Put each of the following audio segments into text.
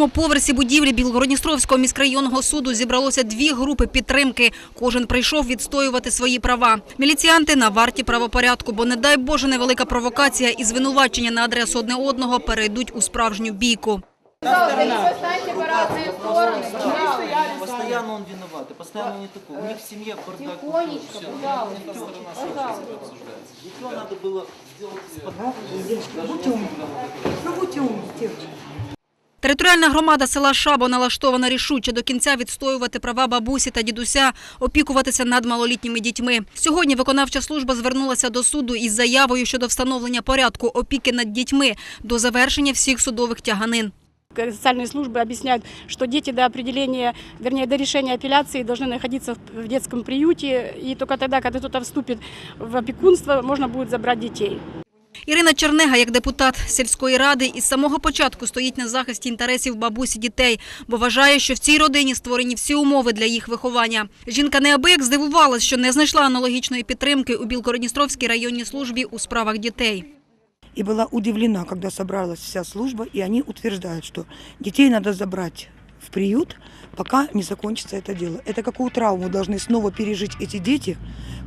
На другому поверсі будівлі Білгородністровського міськрайонного суду зібралося дві групи підтримки. Кожен прийшов відстоювати свої права. Міліціянти на варті правопорядку, бо не дай Боже невелика провокація і звинувачення на адресу одне одного перейдуть у справжню бійку. Постоянно он виноват, и постоянно не такой. У них в семье бардак. Тихонечко, пожалуйста, пожалуйста. Еще надо было сделать из-под Будьте умны. Ну, будьте умны, девочки. Територіальна громада села Шабо налаштована рішуче до кінця відстоювати права бабусі та дідуся, опікуватися над малолітніми дітьми. Сьогодні виконавча служба звернулася до суду із заявою щодо встановлення порядку опіки над дітьми до завершення всіх судових тяганин. Социальные службы объясняют, что дети до определения, вернее, до решения апелляции должны находиться в в детском приюте, и только тогда, когда кто-то вступит в опекунство, можно будет забрать детей. Ірина Чернега, як депутат сільської ради, із самого початку стоїть на захисті інтересів бабусі дітей, бо вважає, що в цій родині створені всі умови для їх виховання. Жінка неабияк здивувалась, що не знайшла аналогічної підтримки у Білгородністровській районній службі у справах дітей. И была удивлена, когда собралась вся служба, и они утверждают, что детей надо забрать в приют, пока не закончится это дело. Это какую травму должны снова пережить эти дети,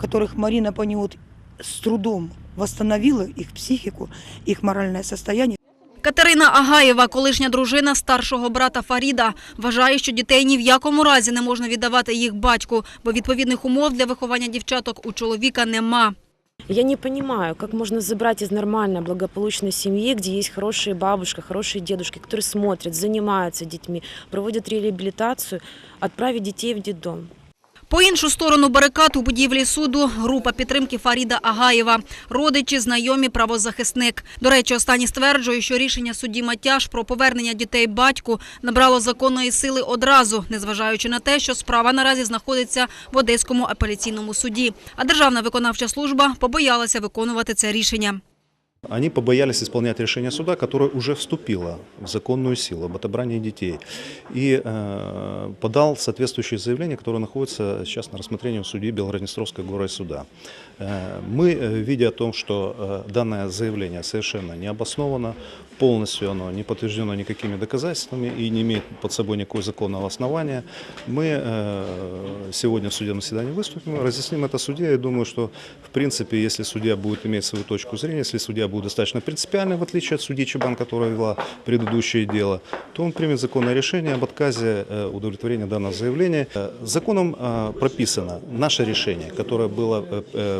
которых Марина Паниот с трудом восстановила, их психику, их моральное состояние. Катерина Агаєва, колишня дружина старшого брата Фаріда, вважає, що дітей ні в якому разі не можна віддавати їх батьку, бо відповідних умов для виховання дівчаток у чоловіка нема. Я не понимаю, как можно забрать из нормальной, благополучной семьи, где есть хорошие бабушка, хорошие дедушки, которые смотрят, занимаются детьми, проводят реабилитацию, отправить детей в детдом. По іншу сторону барикад у будівлі суду група підтримки Фаріда Агаєва. Родичі, знайомі, правозахисник. До речі, останні стверджує, що рішення судді Матяш про повернення дітей батьку набрало законної сили одразу, незважаючи на те, що справа наразі знаходиться в Одеському апеляційному суді. А Державна виконавча служба побоялася виконувати це рішення. Они побоялись исполнять решение суда, которое уже вступило в законную силу об отобрании детей. И э, подал соответствующее заявление, которое находится сейчас на рассмотрении в суде Белгороднестровского горосуда. Э, мы, э, видя о том, что э, данное заявление совершенно не обосновано, Полностью оно не подтверждено никакими доказательствами и не имеет под собой никакого законного основания, мы э, сегодня в судебном заседании выступим, разъясним это судье. Я думаю, что в принципе, если судья будет иметь свою точку зрения, если судья будет достаточно принципиальный, в отличие от судьи Чебан, которая вела предыдущее дело, то он примет законное решение об отказе э, удовлетворения данного заявления. Э, Законом прописано наше решение, которое было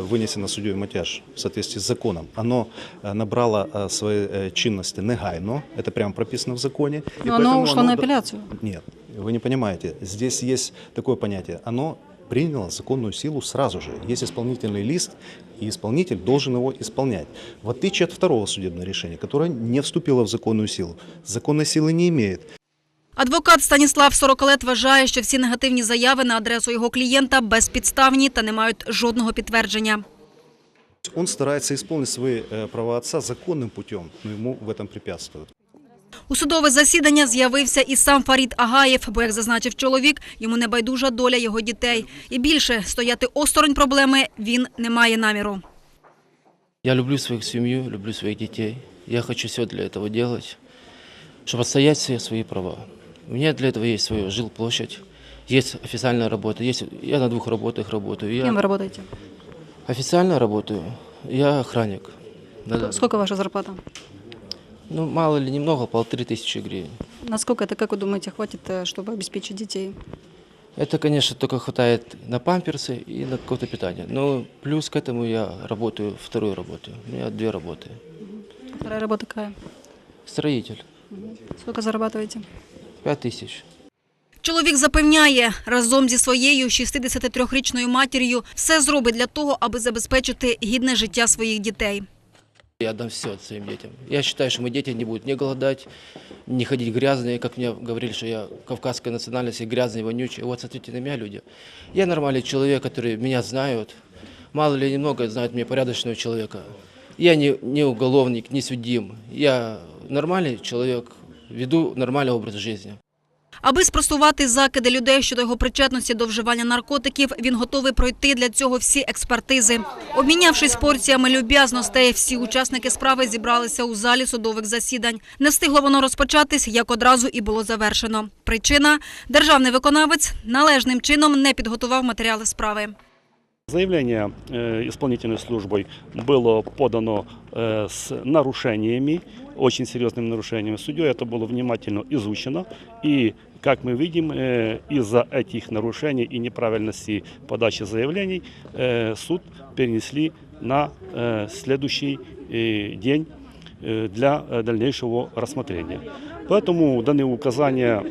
вынесено судьей Матяш в соответствии с законом. Оно набрало э, чинности негайно, это прямо прописано в законе. и Но оно поэтому ушло на до- апелляцию. нет, вы не понимаете. Здесь есть такое понятие. Оно приняло законную силу сразу же. Есть исполнительный лист, и исполнитель должен его исполнять. В отличие от второго судебного решения, которое не вступило в законную силу. Законной силы не имеет. Адвокат Станіслав Сороколет вважає, що всі негативні заяви на адресу його клієнта безпідставні та не мають жодного підтвердження. Он старается исполнить свои э, права отца законным путем, но ему в этом препятствуют. У судове засідання з'явився і сам Фарід Агаєв, бо, як зазначив чоловік, йому не байдужа доля його дітей. І більше стояти осторонь проблеми він не має наміру. Я люблю свою семью, люблю своих детей. Я хочу все для этого делать, чтобы отстоять все свои права. У меня для этого есть своя жилплощадь, есть официальная работа, есть, я на двух работах работаю. Я працюєте? официально работаю, я охранник. Да-да. Скільки ваша зарплата? Ну, мало или немного, полторы тысячи гривен. Наскільки это, як ви думаєте, хватить, щоб обеспечити дітей? Это, конечно, только хватает на памперсы и на какое-то питание. Но плюс к этому я работаю, вторую работу. У меня две работы. Вторая робота яка? Строитель. Скільки зарабатуєте? Пять тысяч. Чоловік запевняє, разом зі своєю 63-річною матір'ю все зробить для того, аби забезпечити гідне життя своїх дітей. Я отдам все своим детям. Я считаю, что мои дети не будут не голодать, не ходить грязные, как мне говорили, что я кавказской национальности, грязный, вонючий. Вот смотрите на меня, люди. Я нормальный человек, который меня знают. Мало ли немного знают меня порядочного человека. Я не, не уголовник, не судим. Я нормальный человек, веду нормальный образ жизни. Аби спростувати закиди людей щодо його причетності до вживання наркотиків, він готовий пройти для цього всі експертизи. Обмінявшись порціями люб'язностей, всі учасники справи зібралися у залі судових засідань. Не встигло воно розпочатись, як одразу і було завершено. Причина – державний виконавець належним чином не підготував матеріали справи. Заявление э, исполнительной службой было подано э, с нарушениями, очень серьезными нарушениями. Судьей это было внимательно изучено. И, как мы видим, э, из-за этих нарушений и неправильности подачи заявлений суд перенесли на следующий день для дальнейшего рассмотрения. Поэтому даны указания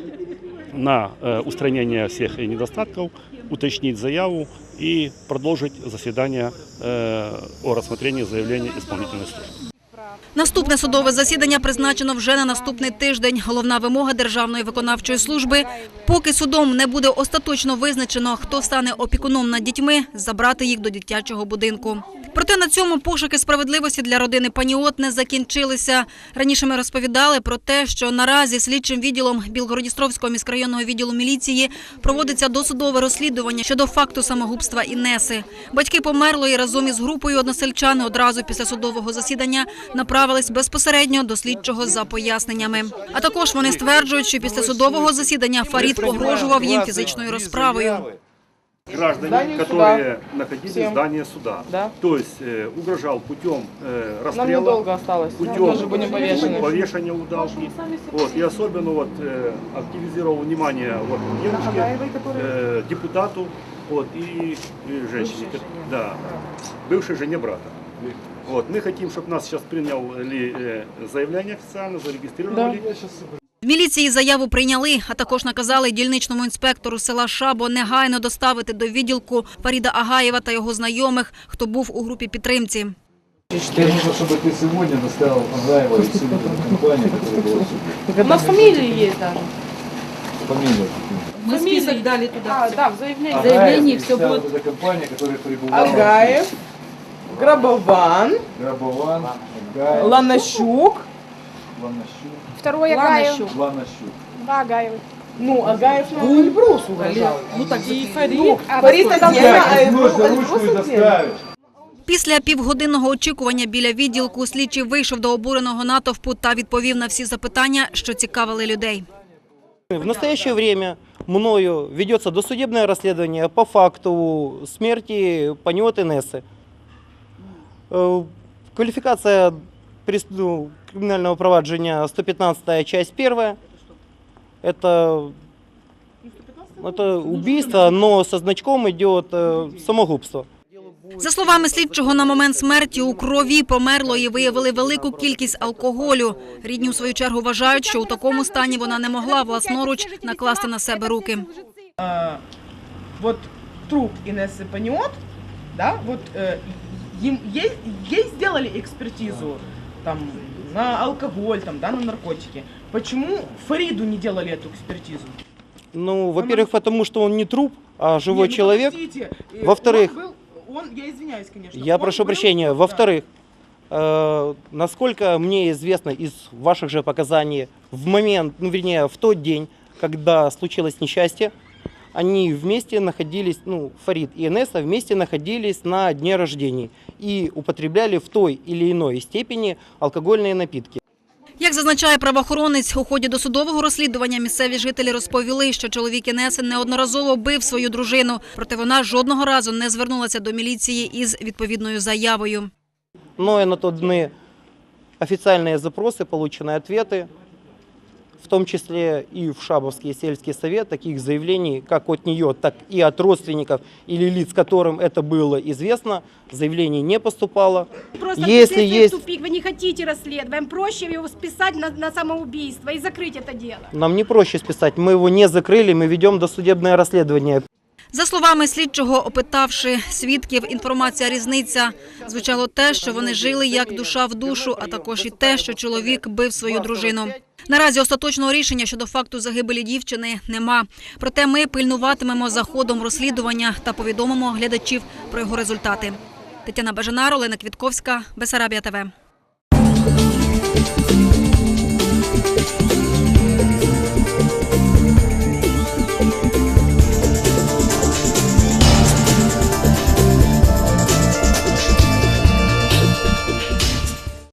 на устранение всех недостатков, уточнить заяву и продолжить заседание э, о рассмотрении заявления исполнительной службы. Наступне судове засідання призначено вже на наступний тиждень. Головна вимога Державної виконавчої служби – поки судом не буде остаточно визначено, хто стане опікуном над дітьми, забрати їх до дитячого будинку. Проте на цьому пошуки справедливості для родини Паніот не закінчилися. Раніше ми розповідали про те, що наразі слідчим відділом Білгородністровського міськрайонного відділу міліції проводиться досудове розслідування щодо факту самогубства Інеси. Батьки померлої разом із групою односельчан одразу після судового засідання направились безпосередньо до слідчого за поясненнями. А також вони стверджують, що після судового засідання Фарід погрожував їм фізичною розправою. Граждане, Здание которые находились Всем. в здании суда. Да. То есть э, угрожал путем э, Нам расстрела, недолго осталось. путем Тоже будем повешены. повешения удавки. Вот, и особенно вот, э, активизировал внимание вот, девушке, э, депутату вот, и, и женщине, ко- да, бывшей жене брата. Вот, мы хотим, чтобы нас сейчас приняли э, заявление официально, зарегистрировали. В міліції заяву прийняли, а також наказали дільничному інспектору села Шабо негайно доставити до відділку Фаріда Агаєва та його знайомих, хто був у групі підтримці. Теперь нужно, чтобы ты сегодня доставил Пангаева и всю эту компанию, которая была в суде. У нас фамилии есть даже. Фамилию. Мы список дали туда. А, да, в заявлении. Агаев и вся вот эта компания, которая прибывала. Агаев, Грабован, Грабован, Агаев, Ланащук. Ланащук, Второй Агаев, Ланащук. два Агаева. Ну, Агаев на Эльбрус угрожал. Ну так И закрепили. Фарид. А Фарид насколько отдельно, а Так, Эльбрус нужно Эльбрус ручку и отдельно. доставить. Після півгодинного очікування біля відділку слідчий вийшов до обуреного натовпу та відповів на всі запитання, що цікавили людей. В настоящее время мною ведется досудебное расследование по факту смерти Паниот Инессы. Э, Квалификация прес- ну, криминального проваджения 115 часть 1. Это, это убийство, но со значком идет э, самогубство. За словами слідчого, на момент смерті у крові померлої виявили велику кількість алкоголю. Рідні, у свою чергу, вважають, що у такому стані вона не могла власноруч накласти на себе руки. А, вот труп Инессы Паниот, да, вот э, им, ей, ей сделали экспертизу там на алкоголь, там, да, на наркотики. Почему Фариду не делали эту экспертизу? Ну, во-первых, потому что он не труп, а живой Не, ну, человек. э, Во-вторых, он он, я извиняюсь, конечно. Я прошу был- прощения. да. Во-вторых, э, насколько мне известно из ваших же показаний, в момент, ну, вернее, в тот день, когда случилось несчастье, они вместе находились, ну, Фарид и Инесса вместе находились на дне рождения и употребляли в той или иной степени алкогольные напитки. Як зазначає правоохоронець, у ході досудового розслідування місцеві жителі розповіли, що чоловік Інеси неодноразово бив свою дружину, проте вона жодного разу не звернулася до міліції із відповідною заявою. Но на тот дны официальные запросы, полученные ответы, В том числе и в Шабовский сельский совет, таких заявлений, как от нее, так и от родственников или лиц, которым это было известно, заявлений не поступало. Просто Если есть- тупик, вы не хотите расследовать, проще его списать на, на самоубийство и закрыть это дело. Нам не проще списать, мы его не закрыли, мы ведем досудебное расследование. За словами слідчого, опитавши свідків, інформація різниця. Звучало те, що вони жили як душа в душу, а також і те, що чоловік бив свою дружину. Наразі остаточного рішення щодо факту загибелі дівчини нема. Проте ми пильнуватимемо за ходом розслідування та повідомимо глядачів про його результати. Тетяна Бажанар, Олена Квітковська, Бесарабія ТВ.